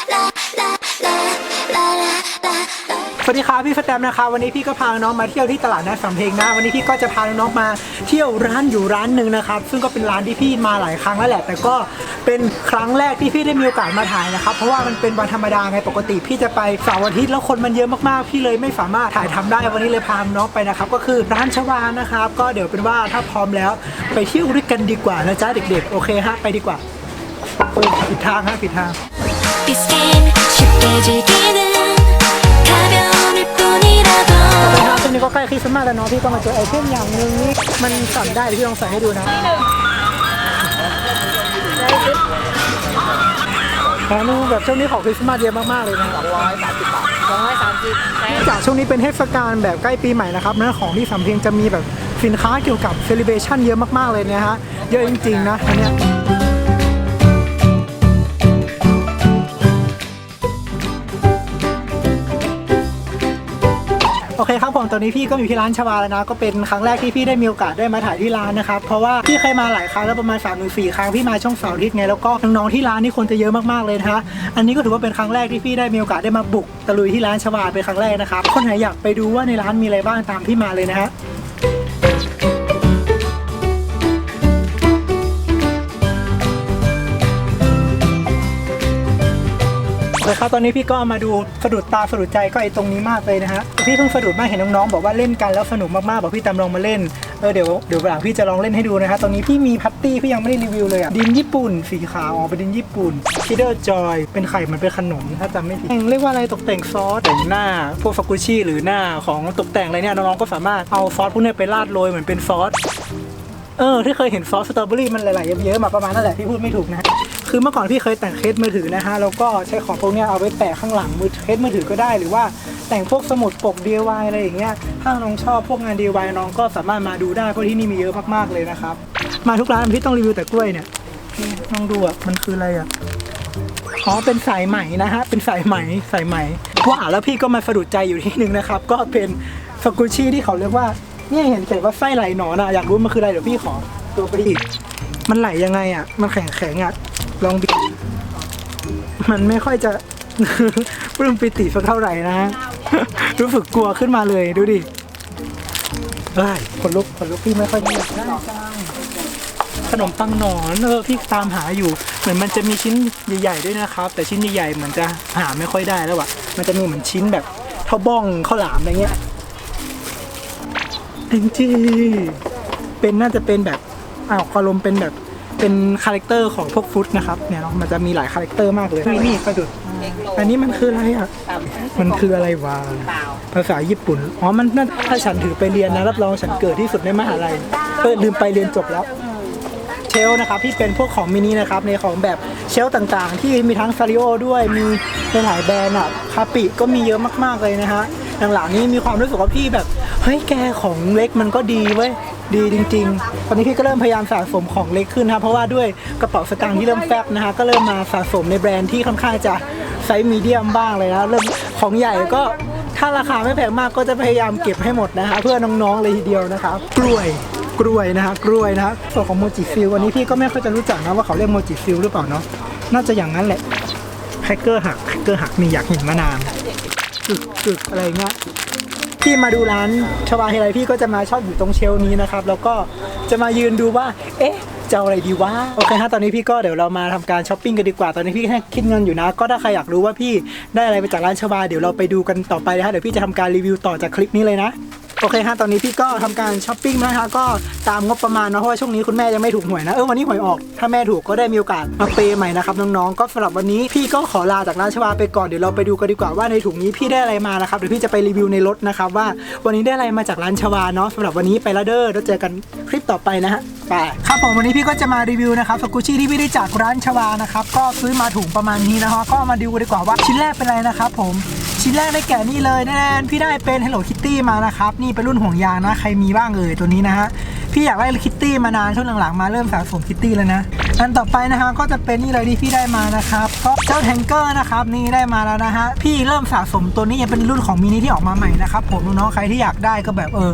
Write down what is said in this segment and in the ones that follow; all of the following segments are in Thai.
สวัสดีครับพี่สแตมนะครับวันนี้พี่ก็พาน้องมาเที่ยวที่ตลาดนัดสำเพ็งนะวันนี้พี่ก็จะพาน้องมาเที่ยวร้านอยู่ร้านหนึ่งนะครับซึ่งก็เป็นร้านที่พี่มาหลายครั้งแล้วแหละ แต่ก็เป็นครั้งแรกที่พี่ได้มีโอกาสมาถ่ายนะครับเพราะว่ามันเป็นวันธรรมดาไงปกติ พี่จะไปเสาร์อาทิตย์แล้วคนมันเยอะมากๆพี่เลยไม่สามารถถ่ายทำได้วันนี้เลยพาน้องไปนะครับก็คือร้านชวานะครับก็เดี๋ยวเป็นว่าถ้าพร้อมแล้วไปเที่ยวด้วยกันดีกว่านะจ๊ะเด็กๆ โอเคฮะไปดีกว่าเออผิดทางฮะผิดทาง 비스킨 쉽게 즐기는 가벼울 뿐이라도 นะครับช่วงนี้ก็ใกล้คริสต์มาสแล้วเนาะพี่ก็มาเจอไอเทมอย่างหนึ่งนี่มันสั่นได้เดี๋ยวพี่ลองใส่ให้ดูนะแนูแบบช่วงนี้ของคริสต์มาสเยอะมากๆเลยนะร้อยสามสิบบาทร้อยสามสิบจากช่วงนี้เป็นเทศกาลแบบใกล้ปีใหม่นะครับนะของที่สำเพ็งจะมีแบบสินค้าเกี่ยวกับเซเลบ a ชันเยอะมากๆเลยนะฮะเยอะจริงๆนะอันเนี้ย ตอนนี้พี่ก็อยู่ที่ร้านชวาแล้วนะ ก็เป็นครั้งแรกที่พี่ได้มีโอกาสได้มาถ่ายที่ร้านนะครับ เพราะว่าพี่เคยมาหลายครั้งแล้วประมาณ3ามถึงสครั้งพี่มาช่องเสาร์อาทิตย์ไง แล้วก็น้องๆที่ร้านนี่คนจะเยอะมากๆเลยนะฮะ อันนี้ก็ถือว่าเป็นครั้งแรกที่พี่ได้มีโอกาสได้มาบุกตะลุยที่ร้านชวาเป็นครั้งแรกนะครับ คนไหนอยากไปดูว่าในร้านมีอะไรบ้างตามที่มาเลยนะฮะ โอเคครับตอนนี้พี่ก็มาดูสะดุดตาสะดุดใจก็ไอ้ตรงนี้มากเลยนะฮะพี่เพิ่งสะดุดมากเห็นน้องๆบอกว่าเล่นกันแล้วสนุกมากๆบอกพี่ตามลองมาเล่นเออเดี๋ยวเดี๋ยวหลังพี่จะลองเล่นให้ดูนะฮะตอนนี้พี่มีพัตตี้พี่ยังไม่ได้รีวิวเลยอะดินญี่ปุ่นสีขาวอ๋อเป็นดินญี่ปุ่นคิดเดอร์จอยเป็นไข่เหมันเป็นขนมถ้าจำไม่ผิดเรียกว่าอะไรตกแต่งซอสแต่งหน้า พวกฟากุชิหรือหน้าของตกแต่งอะไรเนี่ยน้องๆก็สามารถเอาซอสพวกเนี้ยไปราดโรยเหมือนเป็นซอสเออที่เคยเห็นซอสสตรอเบอรี่มันหลายๆเยอะๆมาประมาณนั่นแหละพี่พูดไม่ถูกนะ คือเมื่อก่อนพี่เคยแต่งเคสมือถือนะฮะแล้วก็ใช้ของพวกนี้เอาไว้แปะข้างหลังมือเคสมือถือก็ได้ หรือว่าแต่งพวกสมุดปก DIY อะไรอย่างเงี้ยถ้าน้องชอบพวกงาน DIY น้องก็สามารถมาดูได้เพราะที่นี่มีเยอะมากๆเลยนะครับมาทุกร้านพี่ต้องรีวิวแต่กล้วยเนี่ยพี่ลองดูอะมันคืออะไรอะอ๋อเป็นสายไหมนะฮะเป็นสายไหมสายไหมว่าแล้วพี่ก็มาสะดุดใจอยู่ที่หนึ่งนะครับก็เป็นสกุชี่ที่เขาเรียกว่าเนี่ยเห็นแต่ว่าไส้ไหลหนอนอะอยากรู้มันคืออะไรเดี๋ยวพี่ขอตัวไปดิ มันไหลยังไงอะ มันแข็งแข็งๆอะ ลองบิดมันไม่ค่อยจะปลื้มปิติสักเท่าไหร่นะฮะรู้สึกกลัวขึ้นมาเลยดูดิเอ้ยคนลุกคนลุกพี่ไม่ค่อยดีได้จังขนมปังหนอนเออพี่ตามหาอยู่ เหมือนมันจะมีชิ้นใหญ่ๆด้วยนะครับ แต่ชิ้นใหญ่ๆเหมือนจะหาไม่ค่อยได้แล้วอะมันจะมีเหมือนชิ้นแบบเท่าบ้องข้าวหลามอะไรเงี้ยเองจีเป็นน่าจะเป็นแบบ อ้าวอารมณ์เป็นแบบเป็นคาแรคเตอร์ของพวกฟุตนะครับเนี่ยมันจะมีหลายคาแรคเตอร์มากเลยนี่นี่ประดุดอันนี้มันคืออะไรอะมันคืออะไรวะภาษาญี่ปุ่นอ๋อมันน่าถ้าฉันถือไปเรียนนะรับรองฉันเกิดที่สุดในมหาลัยเออลืมไปเรียนจบแล้วเชลฟ์นะครับที่เป็นพวกของมินินะครับในของแบบเชลฟ์ต่างๆ ที่มีทั้งซาริโอด้วยมีหลายๆแบรนด์อะคาปิก็มีเยอะมากๆเลยนะฮะหลังๆนี้มีความรู้สึกว่าพี่แบบเฮ้ยแกของเล็กมันก็ดีเว้ย ดีจริง ๆ ตอนนี้พี่ก็เริ่มพยายามสะสมของเล็กขึ้นนะครับเพราะว่าด้วยกระเป๋าสตางค์ที่เริ่มแฟบนะฮะก็เริ่มมาสะสมในแบรนด์ที่ค่อนข้างจะไซส์มีเดียมบ้างเลยนะเริ่มของใหญ่ก็ถ้าราคาไม่แพงมากก็จะพยายามเก็บให้หมดนะฮะเพื่อน้องๆเลยทีเดียวนะครับกล้วยกล้วยนะฮะกล้วยนะฮะส่วนของโมจิฟิลวันนี้พี่ก็ไม่ค่อยจะรู้จักนะว่าเขาเรียกโมจิฟิลหรือเปล่าเนาะน่าจะอย่างนั้นแหละแฮกเกอร์หักแฮกเกอร์หักมีอยากเห็นมานานกึกกึกอะไรเงี้ย พี่มาดูร้านชวาเฮไรพี่ก็จะมาชอบอยู่ตรงเชลนี้นะครับ แล้วก็จะมายืนดูว่า เอ๊ะจะอะไรดีวะโอเคฮะตอนนี้พี่ก็เดี๋ยวเรามาทำการช้อปปิ้งกันดีกว่าตอนนี้พี่แค่คิดเงินอยู่นะ ก็ถ้าใครอยากรู้ว่าพี่ได้อะไรไปจากร้านชวาเดี๋ยวเราไปดูกันต่อไปนะฮะเดี๋ยวพี่จะทำการรีวิวต่อจากคลิปนี้เลยนะ โอเคฮะตอนนี้พี่ก็ทำการช้อปปิ้งนะคะก็ตามงบประมาณเนาะเพราะว่าช่วงนี้คุณแม่ยังไม่ถูกหวยนะเออวันนี้หวยออก ถ้าแม่ถูกก็ได้มีโอกาสมาเปย์ใหม่นะครับน้องๆก็สำหรับวันนี้พี่ก็ขอลาจากร้านชวาไปก่อนเดี๋ยวเราไปดูกันดีกว่าว่าในถุงนี้พี่ได้อะไรมานะครับเดี๋ยวพี่จะไปรีวิวในรถนะครับว่าวันนี้ได้อะไรมาจากร้านชวาเนาะสำหรับวันนี้ไปแล้วเด้อแล้วเจอกันคลิปต่อไปนะฮะไปครับผมวันนี้พี่ก็จะมารีวิวนะครับสกุชี่ที่พี่ได้จากร้านชวานะครับก็ซื้อมาถุงประมาณนี้นะฮะก็มาดูกันดีกว่าว่าชิ้นแรกเป็นอะไรนะครับผม ชิ้นแรกได้แก่นี่เลยแน่นๆพี่ได้เป็น Hello Kitty มานะครับ นี่เป็นรุ่นห่วงยางนะ ใครมีบ้างเอ่ยตัวนี้นะฮะ พี่อยากได้คิตตี้มานานช่วงหลังๆมาเริ่มสะสมคิตตี้แล้วนะอันต่อไปนะครับก็จะเป็นนี่เลยที่พี่ได้มานะครับก็เจ้าแทงเกอร์นะครับนี่ได้มาแล้วนะฮะพี่เริ่มสะสมตัวนี้ยังเป็นรุ่นของมินิที่ออกมาใหม่นะครับผมน้องๆใครที่อยากได้ก็แบบเออ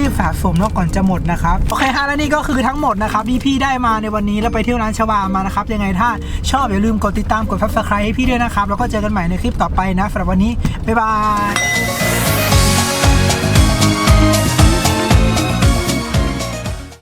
รีบๆสะสมแล้วก่อนจะหมดนะครับโอเคฮะและนี่ก็คือทั้งหมดนะครับที่พี่ได้มาในวันนี้แล้วไปเที่ยวร้านชวามานะครับยังไงถ้าชอบอย่าลืมกดติดตามกดซับสไครต์ให้พี่ด้วยนะครับแล้วก็เจอกันใหม่ในคลิปต่อไปนะสำหรับวันนี้บ๊ายบาย